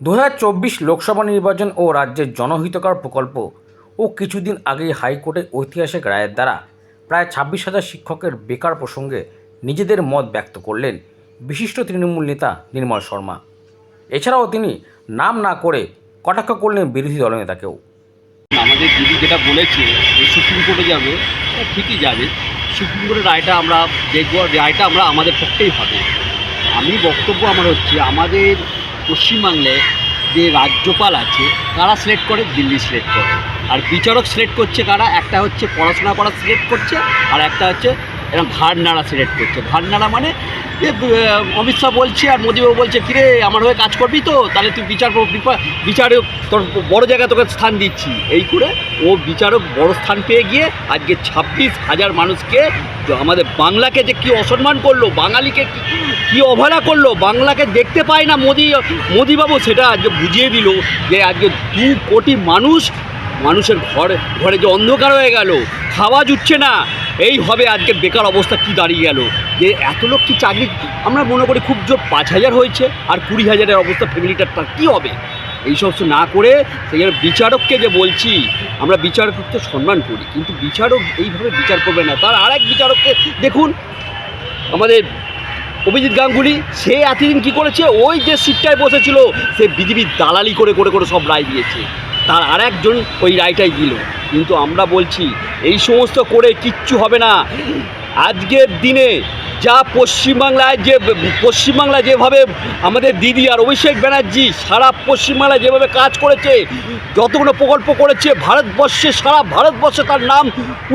দু হাজার চব্বিশ লোকসভা নির্বাচন ও রাজ্যের জনহিতকর প্রকল্প ও কিছুদিন আগেই হাইকোর্টের ঐতিহাসিক রায়ের দ্বারা প্রায় ছাব্বিশ হাজার শিক্ষকের বেকার প্রসঙ্গে নিজেদের মত ব্যক্ত করলেন বিশিষ্ট তৃণমূল নেতা নির্মল শর্মা। এছাড়াও তিনি নাম না করে কটাক্ষ করলেন বিরোধী দলনেতাকেও আমাদের দিদি যেটা বলেছে সুপ্রিম কোর্টে যাবে ঠিকই যাবে। সুপ্রিম কোর্টের রায়টা আমরা দেখব রায়টা আমরা আমাদের পক্ষেই হবে। আমি বক্তব্য আমার হচ্ছে, আমাদের পশ্চিমবাংলায় যে রাজ্যপাল আছে তারা সিলেক্ট করে? দিল্লি সিলেক্ট করে। আর বিচারক সিলেক্ট করছে কারা? একটা হচ্ছে পড়াশোনা করা সিলেক্ট করছে, আর একটা হচ্ছে এরকম ঘাড় নাড়া সিলেক্ট করছে ঘাড় নাড়া মানে অমিত শাহ বলছে আর মোদীবাবু বলছে, কিরে, আমার হয়ে কাজ করবি তো? তাহলে তুই বিচার বিচারক, তোর বড় জায়গায় তোকে স্থান দিচ্ছি। এই করে ও বিচারক বড় স্থান পেয়ে গিয়ে আজকে ছাব্বিশ হাজার মানুষকে আমাদের বাংলাকে যে কি অসম্মান করল, বাঙালিকে কি অবহেলা করল, বাংলাকে দেখতে পায় না মোদি, মোদিবাবু, সেটা আজকে বুঝিয়ে দিল যে আজকে দু কোটি মানুষ মানুষের ঘর, ঘরে যে অন্ধকার হয়ে গেল, খাওয়া জুটছে না। এই হবে আজকে বেকার অবস্থা, কি দাঁড়িয়ে গেল? যে এত লোক কি চাকরি, আমরা মনে করি খুব জোর পাঁচ হাজার হয়েছে, আর কুড়ি হাজারের অবস্থা ফ্যামিলিটার তার কী হবে? এই সমস্ত না করে জন্য বিচারককে যে বলছি, আমরা বিচারককে সম্মান করি, কিন্তু বিচারক এইভাবে বিচার করবে না। তার আর এক বিচারককে দেখুন, আমাদের অভিজিৎ গাঙ্গুলি, সে এতদিন কী করেছে? ওই যে সিটটায় বসেছিল, সে বিজেপির দালালি করে করে করে সব রায় দিয়েছে। তার আরেকজন ওই রায়টাই দিল। কিন্তু আমরা বলছি, এই সমস্ত করে কিচ্ছু হবে না। আজকের দিনে যা পশ্চিমবাংলায় যে, পশ্চিমবাংলায় যেভাবে আমাদের দিদি আর অভিষেক ব্যানার্জি সারা পশ্চিমবাংলায় যেভাবে কাজ করেছে, যতগুলো প্রকল্প করেছে, ভারতবর্ষে, সারা ভারতবর্ষে তার নাম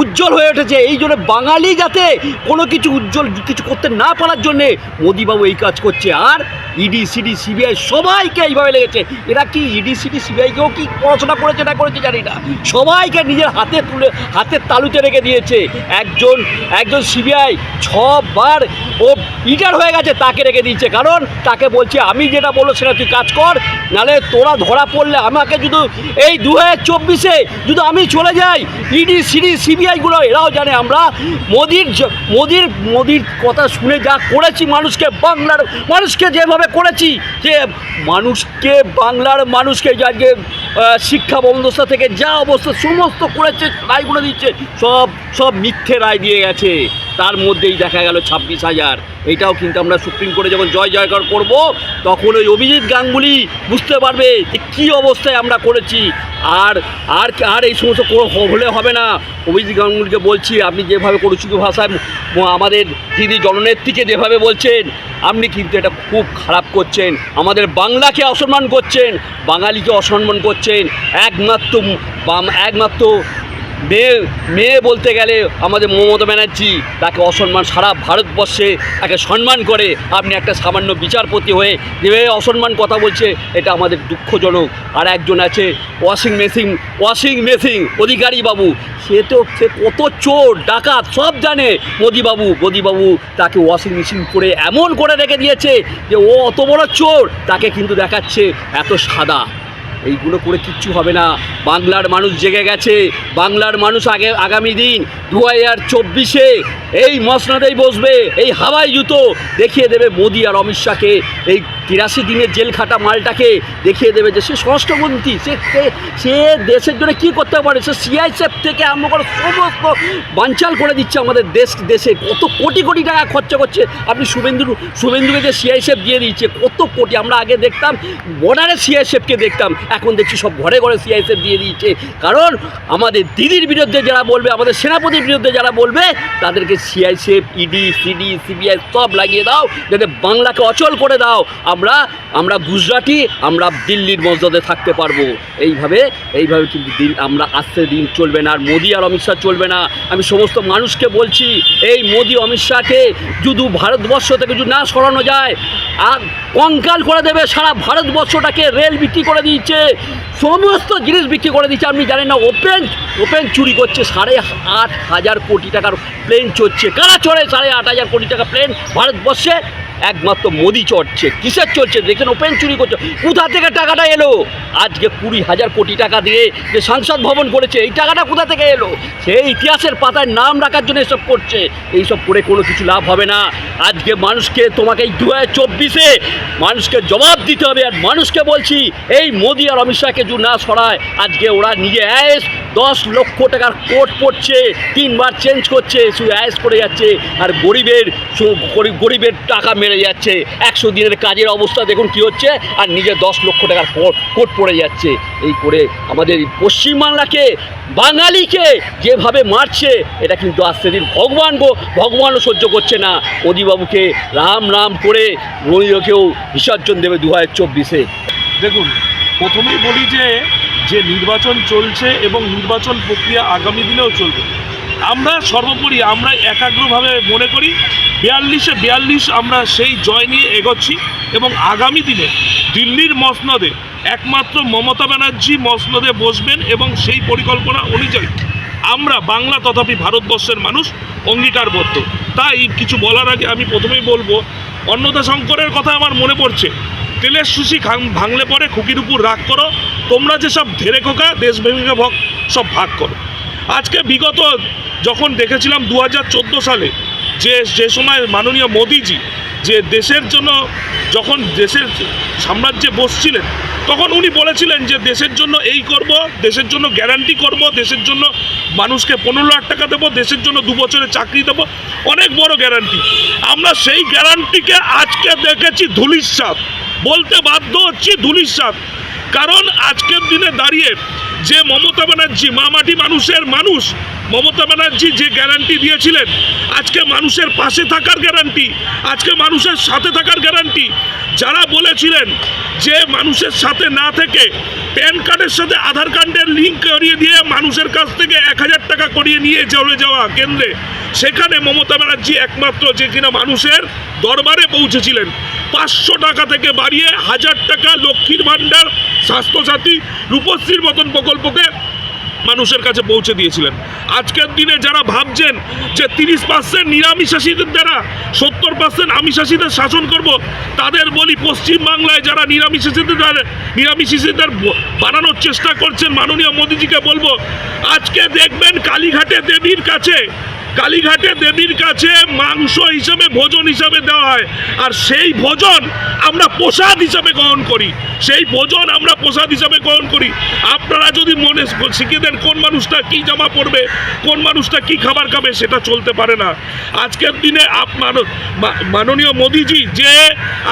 উজ্জ্বল হয়ে উঠেছে। এই জন্য বাঙালি যাতে কোনো কিছু উজ্জ্বল কিছু করতে না পারার জন্যে মোদিবাবু এই কাজ করছে। আর ইডি, সিডি, সিবিআই সবাইকে এইভাবে লেগেছে। এরা কি ইডি, সিডি, সিবিআইকেও কি পড়াশোনা করেছে না করেছে জানি না। সবাইকে নিজের হাতে তুলে, হাতের তালুতে রেখে দিয়েছে। একজন একজন সিবিআই ছবার ও ইটার হয়ে গেছে, তাকে রেখে দিচ্ছে কারণ তাকে বলছে, আমি যেটা বলল সেটা তুই কাজ কর, নালে তোরা ধরা পড়লে আমাকে শুধু এই দু হাজার চব্বিশে যদি আমি চলে যাই ইডি সিডি সিবিআইগুলো এরাও জানে আমরা। মোদির মোদির মোদির কথা শুনে যা করেছি মানুষকে, বাংলার মানুষকে যেভাবে করেছি, যে মানুষকে, বাংলার মানুষকে যে শিক্ষা ব্যবস্থা থেকে যা অবস্থা, সমস্ত করেছে রায়গুলো দিচ্ছে, সব সব মিথ্যে রায় দিয়ে গেছে। তার মধ্যেই দেখা গেল ছাব্বিশ হাজার। এটাও কিন্তু আমরা সুপ্রিম কোর্টে যখন জয় জয়কার করব, তখন ওই অভিজিৎ গাঙ্গুলি বুঝতে পারবে যে কী অবস্থায় আমরা করেছি। আর আর আর এই সমস্ত হলে হবে না। অভিজিৎ গাঙ্গুলিকে বলছি, আপনি যেভাবে করুচিত ভাষায় আমাদের দিদি জননেত্রীকে যেভাবে বলছেন, আপনি কিন্তু এটা খুব খারাপ করছেন। আমাদের বাংলাকে অসম্মান করছেন, বাঙালিকে অসম্মান করছেন। একমাত্র একমাত্র মেয়ে মেয়ে বলতে গেলে আমাদের মমতা ব্যানার্জি তাকে অসম্মান সারা ভারতবর্ষে তাকে সম্মান করে আপনি একটা সামান্য বিচারপতি হয়ে যেভাবে অসম্মান কথা বলছে, এটা আমাদের দুঃখজনক। আর একজন আছে washing machine washing machine, Adhikari বাবু। সে তো, সে কত চোর, ডাকাত, সব জানে মোদিবাবু মোদিবাবু তাকে ওয়াশিং মেশিন করে এমন করে রেখে দিয়েছে যে ও অত বড় চোর, তাকে কিন্তু দেখাচ্ছে এত সাদা। এইগুলো করে কিচ্ছু হবে না। বাংলার মানুষ জেগে গেছে। বাংলার মানুষ আগে আগামী দিন দু হাজার চব্বিশে এই মসনাদেই বসবে, এই হাওয়াই জুতো দেখিয়ে দেবে মোদি আর অমিত শাহকে। এই তিরাশি দিনের জেল খাটা মালটাকে দেখিয়ে দেবে যে সে ষষ্ঠপন্থী সে সে- দেশের জন্য কী করতে পারে? সে সিআইএসএফ থেকে আরম্ভ করে সমস্ত বানচাল করে দিচ্ছে আমাদের দেশ, দেশে। কত কোটি কোটি টাকা খরচা করছে। আপনি শুভেন্দু, শুভেন্দুকে যে সিআইএসএফ দিয়ে দিচ্ছে কত কোটি। আমরা আগে দেখতাম, বর্ডারে সিআইএসএফকে দেখতাম। এখন দেখছি সব ঘরে ঘরে সিআইএসএফ দিয়ে দিচ্ছে কারণ আমাদের দিদির বিরুদ্ধে যারা বলবে, আমাদের সেনাপতির বিরুদ্ধে যারা বলবে, তাদেরকে সিআইএসএফ ইডি সিডি সিবিআই সব লাগিয়ে দাও, যাতে বাংলাকে অচল করে দাও। আমরা আমরা গুজরাটি, আমরা দিল্লির মসজিদে থাকতে পারব। এইভাবে এইভাবে কিন্তু দিন, আমরা আসতে দিন চলবে না, আর মোদি আর অমিত শাহ চলবে না। আমি সমস্ত মানুষকে বলছি, এই মোদি, অমিত শাহকে যদি ভারতবর্ষ থেকে যদি না সরানো যায় আর কঙ্কাল করে দেবে, সারা ভারতবর্ষটাকে রেল বিক্রি করে দিচ্ছে, সমস্ত জিনিস বিক্রি করে দিচ্ছে আপনি জানেন না, ওপেন ওপেন চুরি করছে, সাড়ে আট হাজার কোটি টাকার প্লেন চড়ছে। কারা চড়ে সাড়ে আট হাজার কোটি টাকা প্লেন ভারতবর্ষে একমাত্র মোদি চড়ছে। কিসের চলছে দেখেন ওপেন চুরি করছে। কোথা থেকে টাকাটা এলো? আজকে কুড়ি হাজার কোটি টাকা দিয়ে যে সংসদ ভবন করেছে, এই টাকাটা কোথা থেকে এলো? সেই ইতিহাসের পাতায় নাম রাখার জন্য এসব করছে। এইসব করে কোনো কিছু লাভ হবে না। আজকে মানুষকে তোমাকে এই দু হাজার চব্বিশে মানুষকে জবাব দিতে হবে। আর মানুষকে বলছি, এই মোদি আর অমিত শাহকে যদি না সরায়, আজকে ওরা নিজে অ্যাস দশ লক্ষ টাকার কোট পড়ছে তিনবার চেঞ্জ করছে, শুধু অ্যাস করে যাচ্ছে, আর গরিবের গরিব- গরিবের টাকা মেরে যাচ্ছে। একশো দিনের কাজের অবস্থা, দেখুন কি হচ্ছে, আর নিজে দশ লক্ষ টাকার কোট কোট পড়ে যাচ্ছে। এই করে আমাদের পশ্চিমবাংলাকে, বাঙালিকে যেভাবে মারছে, এটা কিন্তু আস্তে দিন ভগবান গো, ভগবানও সহ্য করছে না। অজিবাবুকে রাম রাম করে রোহিকেও বিসর্জন দেবে দু হাজার চব্বিশে। দেখুন, প্রথমেই বলি যে যে নির্বাচন চলছে এবং নির্বাচন প্রক্রিয়া আগামী দিনেও চলবে। আমরা সর্বোপরি আমরা একাগ্রভাবে মনে করি, বিয়াল্লিশে বিয়াল্লিশ আমরা সেই জয় নিয়ে এগোচ্ছি এবং আগামী দিনে দিল্লির মসনদে একমাত্র মমতা ব্যানার্জি মসনদে বসবেন এবং সেই পরিকল্পনা অনুযায়ী আমরা বাংলা তথাপি ভারতবর্ষের মানুষ অঙ্গীকারবদ্ধ। তাই কিছু বলার আগে আমি প্রথমেই বলব অন্নদা শঙ্করের কথা আমার মনে পড়ছে। তেলের সুশি ভাঙলে পরে খুকির উপর রাগ করো। তোমরা যে সব ধেরে খোকা, দেশপ্রেমিকা ভক সব ভাগ করো। আজকে বিগত যখন দেখেছিলাম দু হাজার চোদ্দ সালে যে যে সময় মাননীয় মোদিজি যে দেশের জন্য যখন দেশের সাম্রাজ্যে বসছিলেন, তখন উনি বলেছিলেন যে দেশের জন্য এই করব, দেশের জন্য গ্যারান্টি করব, দেশের জন্য মানুষকে পনেরো লাখ টাকা দেবো, দেশের জন্য দু বছরের চাকরি দেবো, অনেক বড় গ্যারান্টি আমরা সেই গ্যারান্টিকে আজকে দেখেছি ধুলির সাপ বলতে বাধ্য হচ্ছি ধুলির সাথ কারণ আজকের দিনে দাঁড়িয়ে যে মমতা ব্যানার্জি মামাটি মানুষের মানুষ মমতা ব্যানার্জি যে গ্যারান্টি দিয়েছিলেন, আজকে মানুষের পাশে থাকার গ্যারান্টি আজকে মানুষের সাথে থাকার গ্যারান্টি যারা বলেছিলেন যে মানুষের সাথে না থেকে প্যান কার্ডের সাথে আধার কার্ডের লিঙ্ক করিয়ে দিয়ে মানুষের কাছ থেকে এক হাজার টাকা করিয়ে নিয়ে চলে যাওয়া কেন্দ্রে, সেখানে মমতা ব্যানার্জি একমাত্র যে কিনা মানুষের দরবারে পৌঁছেছিলেন। পাঁচশো টাকা থেকে বাড়িয়ে হাজার টাকা লক্ষ্মীর ভাণ্ডার, স্বাস্থ্যসাথী, রূপশ্রীর মতন প্রকল্পকে মানুষের কাছে পৌঁছে দিয়েছিলেন। আজকের দিনে যারা ভাবছেন যে তিরিশ পার্সেন্ট নিরামিষাসীদের দ্বারা সত্তর পার্সেন্ট আমিষাসীদের শাসন করব, তাদের বলি পশ্চিমবাংলায় যারা নিরামিষাসীদের নিরামিষাসীদের বানানোর চেষ্টা করছেন, মাননীয় মোদীজিকে বলব, আজকে দেখবেন কালীঘাটে দেবীর কাছে কালীঘাটে দেবীর কাছে মাংস হিসেবে, ভোজন হিসাবে দেওয়া হয়। আর সেই ভোজন আমরা প্রসাদ হিসাবে গ্রহণ করি। সেই ভোজন আমরা প্রসাদ হিসাবে গ্রহণ করি। আপনারা যদি মনে শিখিয়ে দেন কোন মানুষটা কি জামা পরবে, কোন মানুষটা কি খাবার খাবে সেটা চলতে পারে না। আজকের দিনে আপ মাননীয় মোদিজি যে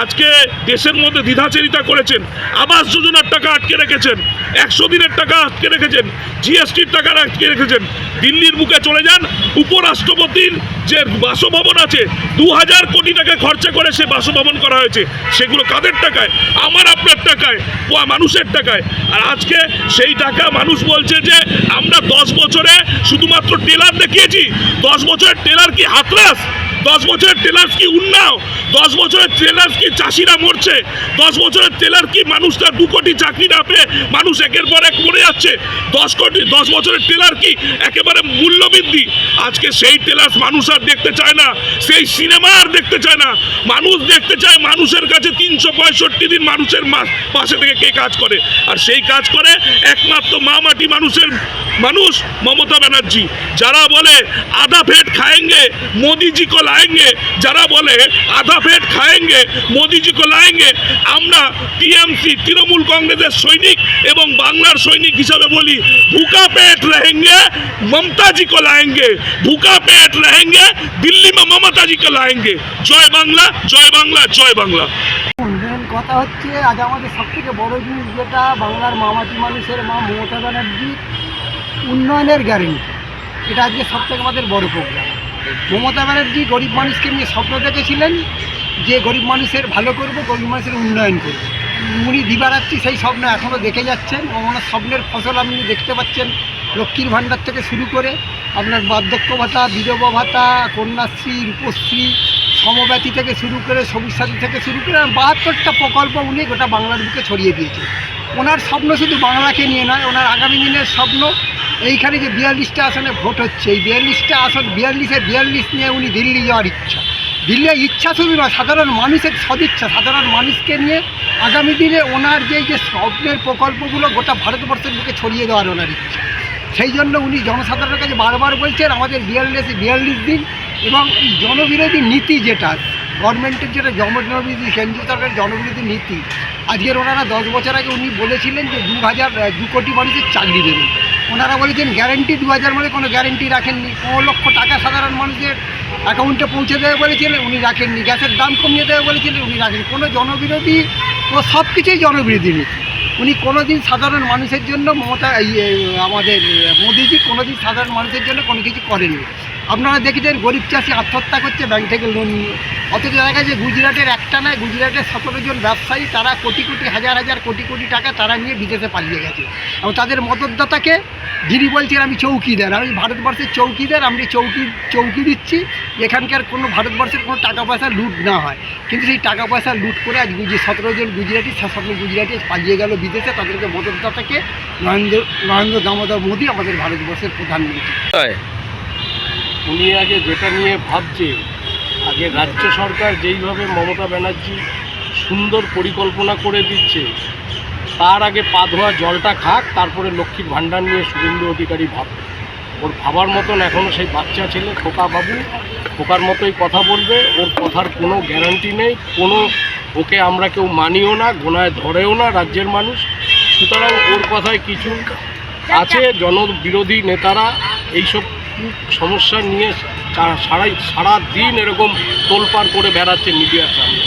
আজকে দেশের মধ্যে দ্বিধাচেরিতা করেছেন, আবাস যোজনার টাকা আটকে রেখেছেন, একশো দিনের টাকা আটকে রেখেছেন, জিএসটির টাকা আটকে রেখেছেন, দিল্লির বুকে চলে যান উপরাষ্ট্রপতির যে বাসভবন আছে দু হাজার কোটি টাকা খরচা করে সে বাসভবন করা হয়েছে। সেগুলো কাদের টাকায়? আমার আপনার টাকায় মানুষের টাকায়। আর আজকে সেই টাকা মানুষ বলছে যে, আমরা দশ বছরে শুধুমাত্র টেলার দেখিয়েছি। দশ বছরের টেলার কি হাতরাস? দশ বছরের টেলার্স কি উন্নাও দশ বছরের টেলার্স কি চাষিরা মরছে? দশ বছরের টেলার কি মানুষ তার দু কোটি চাকরি না পেয়ে মানুষ একের পর এক মরে যাচ্ছে? দশ কোটি, দশ বছরের টেলার কি একেবারে মূল্যবৃদ্ধি? আজকে সেই টেলার্স মানুষ আর দেখতে চায় না, সেই সিনেমা আর দেখতে চায় না। মানুষ দেখতে চায় মানুষের কাছে তিনশো পঁয়ষট্টি দিন মানুষের পাশে থেকে কে কাজ করে? আর সেই কাজ করে একমাত্র মা মাটি মানুষের মানুষ মমতা ব্যানার্জি। যারা বলে আধা ফেট খায়েঙ্গে, মোদিজি কলা लाएंगे যারা বলে আধা পেট খায়েঙ্গে মোদিজি কো লাएंगे আমরা টিএমসি, তৃণমূল কংগ্রেসের সৈনিক এবং বাংলার সৈনিক হিসাবে বলি, ভুকা পেট রহেঙ্গে ममता जी को लाएंगे। भूखा দিল্লি মে মমতা जी को लाएंगे। জয় বাংলা জয় বাংলা জয় বাংলা। কথা হচ্ছে, আজ আমাদের সবথেকে বড় জিনিস যেটা, বাংলার মামাটি মানুষের মা মমতা ব্যানার্জি উন্নয়নের গ্যারেন্টি এটা আজকে সবথেকে আমাদের বড় প্রোগ্রাম মমতা ব্যানার্জি গরিব মানুষকে নিয়ে স্বপ্ন দেখেছিলেন যে গরিব মানুষের ভালো করব, গরিব মানুষের উন্নয়ন করব। উনি দিবারাত্রি সেই স্বপ্ন এখনও দেখে যাচ্ছেন ওনার স্বপ্নের ফসল আপনি দেখতে পাচ্ছেন লক্ষ্মীর ভাণ্ডার থেকে শুরু করে আপনার বার্ধক্য ভাতা, বিধবা ভাতা, কন্যাশ্রী, রূপশ্রী সমব্যাথী থেকে শুরু করে সবুজ সাথী থেকে শুরু করে বাহাত্তরটা প্রকল্প উনি গোটা বাংলার বুকে ছড়িয়ে দিয়েছে ওনার স্বপ্ন শুধু বাংলাকে নিয়ে নয়, ওনার আগামী দিনের স্বপ্ন এইখানে যে বিয়াল্লিশটা আসনে ভোট হচ্ছে, এই বিয়াল্লিশটা আসন, বিয়াল্লিশে বিয়াল্লিশ নিয়ে উনি দিল্লি যাওয়ার ইচ্ছা। দিল্লির ইচ্ছা শুধু নয়, সাধারণ মানুষের সদিচ্ছা, সাধারণ মানুষকে নিয়ে আগামী দিনে ওনার যে যে স্বপ্নের প্রকল্পগুলো গোটা ভারতবর্ষের বুকে ছড়িয়ে দেওয়ার ওনার ইচ্ছা। সেই জন্য উনি জনসাধারণের কাছে বারবার বলছেন, আমাদের বিয়াল্লিশ বিয়াল্লিশ দিন এবং জনবিরোধী নীতি যেটা গভর্নমেন্টের যেটা জনবিরোধী কেন্দ্রীয় সরকারের জনবিরোধী নীতি, আজকের ওনারা দশ বছর আগে উনি বলেছিলেন যে দু হাজার দু কোটি মানুষের চাকরি দেবেন। ওনারা বলেছেন গ্যারেন্টি দু হাজার মানে কোনো গ্যারেন্টি রাখেননি। পনেরো লক্ষ টাকা সাধারণ মানুষের অ্যাকাউন্টে পৌঁছে দেবে বলেছিলেন, উনি রাখেননি। গ্যাসের দাম কমিয়ে দেবে বলেছিলেন, উনি রাখেন কোনো জনবিরোধী ও সব কিছুই জনবিরোধী নীতি। উনি কোনো দিন সাধারণ মানুষের জন্য মমতা আমাদের মোদিজি কোনোদিন সাধারণ মানুষের জন্য কোনো কিছু করেননি। আপনারা দেখেছেন, গরিব চাষি আত্মহত্যা করছে ব্যাংক থেকে লোন নিয়ে। অথচ দেখা গেছে গুজরাটের একটা নয় গুজরাটের সতেরো জন ব্যবসায়ী তারা কোটি কোটি হাজার হাজার কোটি কোটি টাকা তারা নিয়ে বিদেশে পালিয়ে গেছে। এবং তাদের মদতদাতাকে যিনি বলছেন আমি চৌকিদার আমি ভারতবর্ষের চৌকিদার আমি চৌকি চৌকি দিচ্ছি। এখানকার কোনো ভারতবর্ষের কোনো টাকা পয়সা লুট না হয়। কিন্তু সেই টাকা পয়সা লুট করে আজ গুজি সতেরো জন গুজরাটি সতেরো গুজরাটি পালিয়ে গেল বিদেশে। তাদেরকে মদতদাতাকে নরেন্দ্র নরেন্দ্র দামোদর মোদী আমাদের ভারতবর্ষের প্রধানমন্ত্রী। উনি আগে যেটা নিয়ে ভাবছে আগে রাজ্য সরকার যেইভাবে মমতা ব্যানার্জি সুন্দর পরিকল্পনা করে দিচ্ছে, তার আগে পা ধোয়া জলটা খাক, তারপরে লক্ষ্মীর ভাণ্ডার নিয়ে শুভেন্দু অধিকারী ভাব। ওর ভাবার মতন এখনও সেই বাচ্চা ছেলে, খোকা বাবু, খোকার মতোই কথা বলবে, ওর কথার কোনো গ্যারান্টি নেই, কোনো ওকে আমরা কেউ মানিও না, গোনায় ধরেও না রাজ্যের মানুষ। সুতরাং ওর কথায় কিছু আছে, জনবিরোধী নেতারা, এইসব সমস্যা নিয়ে সারা সারা দিন এরকম তোলপাড় করে বেড়াচ্ছে মিডিয়ার সামনে